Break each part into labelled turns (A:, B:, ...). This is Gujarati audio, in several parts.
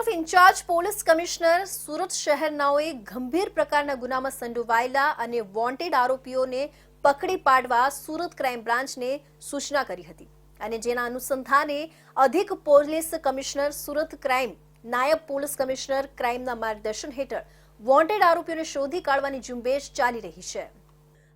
A: તરફ in charge police commissioner Surat શહેરનાઓએ ગંભીર પ્રકારના ગુનામાં સંડોવાયેલા અને વોન્ટેડ આરોપીઓને પકડી પાડવા સુરત ક્રાઇમ બ્રાન્ચને સૂચના કરી હતી. અને જેના અનુસંધાને અધિક પોલીસ કમિશનર સુરત ક્રાઇમ, નાયબ પોલીસ કમિશનર ક્રાઇમના માર્ગદર્શન હેઠળ વોન્ટેડ આરોપીઓને શોધી કાઢવાની ઝુંબેશ ચાલી રહી છે.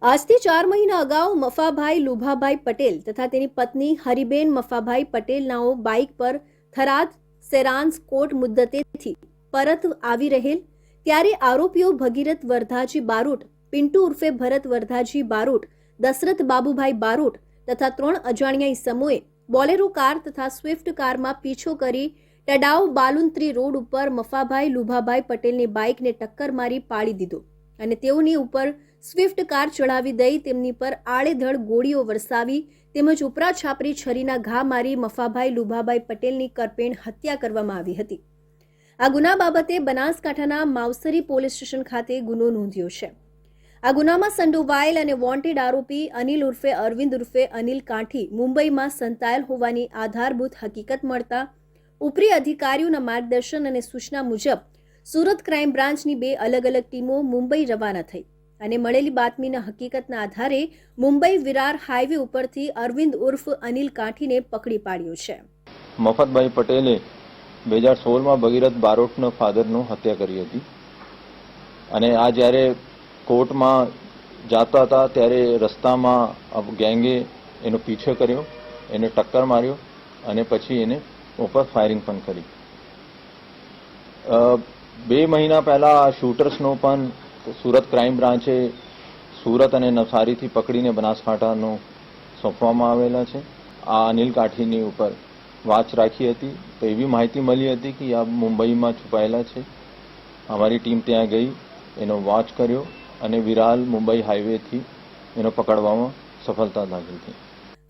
A: આજથી ચાર મહિના અગાઉ મફાભાઈ લુભાભાઈ પટેલ તથા તેની પત્ની હરિબેન મફાભાઈ પટેલનાઓ બાઇક પર થરાદ સેરાન્સ કોર્ટ મુદ્દતેથી પરત આવી રહેલ, ત્યારે આરોપીઓ ભગીરથ વરધાજી બારોટ, પિન્ટુ ઉર્ફે ભરત વરધાજી બારોટ, દશરથ બાબુભાઈ બારોટ તથા ત્રણ અજાણ્યા ઈસમોએ બોલેરો કાર તથા સ્વિફ્ટ કારમાં પીછો કરી ટડાવ બાલુંત્રી રોડ ઉપર મફાભાઈ લુભાભાઈ પટેલની બાઇકને ટક્કર મારી પાડી દીધો. અને તેઓની ઉપર સ્વિફ્ટ કાર ચડાવી દઈ તેમની પર આડેધડ ગોળીઓ વરસાવી તેમજ ઉપરા છાપરી છરીના ઘા મારી મફાભાઈ લુભાભાઈ પટેલની કરપેણ હત્યા કરવામાં આવી હતી. આ ગુના બાબતે બનાસકાંઠાના માવસરી પોલીસ સ્ટેશન ખાતે ગુનો નોંધ્યો છે. આ ગુનામાં સંડોવાયેલ અને વોન્ટેડ આરોપી અનિલ ઉર્ફે અરવિંદ ઉર્ફે અનિલ કાંઠી મુંબઈમાં સંતાયેલ હોવાની આધારભૂત હકીકત મળતા ઉપરી અધિકારીઓના માર્ગદર્શન અને સૂચના મુજબ સુરત ક્રાઇમ બ્રાન્ચની બે અલગ અલગ ટીમો મુંબઈ રવાના થઈ અને મળેલી બાતમીના હકીકતના આધારે મુંબઈ વિરાર હાઈવે ઉપરથી અરવિંદ ઉર્ફ અનિલ કાંઠીને પકડી પાડ્યો છે.
B: મફતભાઈ પટેલે બે હજાર સોળમાં ભગીરથ બારોટનો ફાધરનું હત્યા કરી હતી અને આ જ્યારે કોર્ટમાં જાતા હતા ત્યારે રસ્તામાં ગેંગે એનો પીછો કર્યો, એને ટક્કર માર્યો અને પછી એને ઉપર ફાયરિંગ પણ કરી. બે મહિના પહેલા આ શૂટર્સનો પણ સુરત ક્રાઇમ બ્રાન્ચે સુરત અને નવસારીથી પકડીને બનાસકાંઠાનો સોંપવામાં આવેલા છે. આ અનિલ કાઠીની ઉપર વાચ રાખી હતી તો એવી માહિતી મળી હતી કે આ મુંબઈમાં છુપાયેલા છે. અમારી ટીમ ત્યાં ગઈ, એનો વોચ કર્યો અને વિરાલ મુંબઈ હાઈવેથી એનો પકડવામાં સફળતા લાગી હતી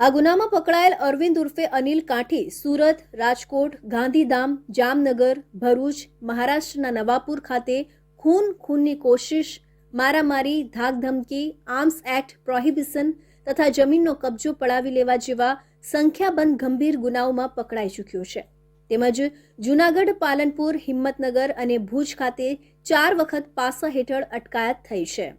A: આ ગુનામાં પકડાયેલ અરવિંદ ઉર્ફે અનિલ કાંઠી સુરત, રાજકોટ, ગાંધીધામ, જામનગર, ભરૂચ, મહારાષ્ટ્રના નવાપુર ખાતે ખૂન ખૂનની કોશિશ, મારામારી, ધાકધમકી, આર્મ્સ એક્ટ, પ્રોહિબિશન તથા જમીનનો કબજો પડાવી લેવા જેવા સંખ્યાબંધ ગંભીર ગુનાઓમાં પકડાઈ ચૂક્યો છે. તેમજ જૂનાગઢ, પાલનપુર, હિંમતનગર અને ભુજ ખાતે ચાર વખત પાસા હેઠળ અટકાયત થઈ છે.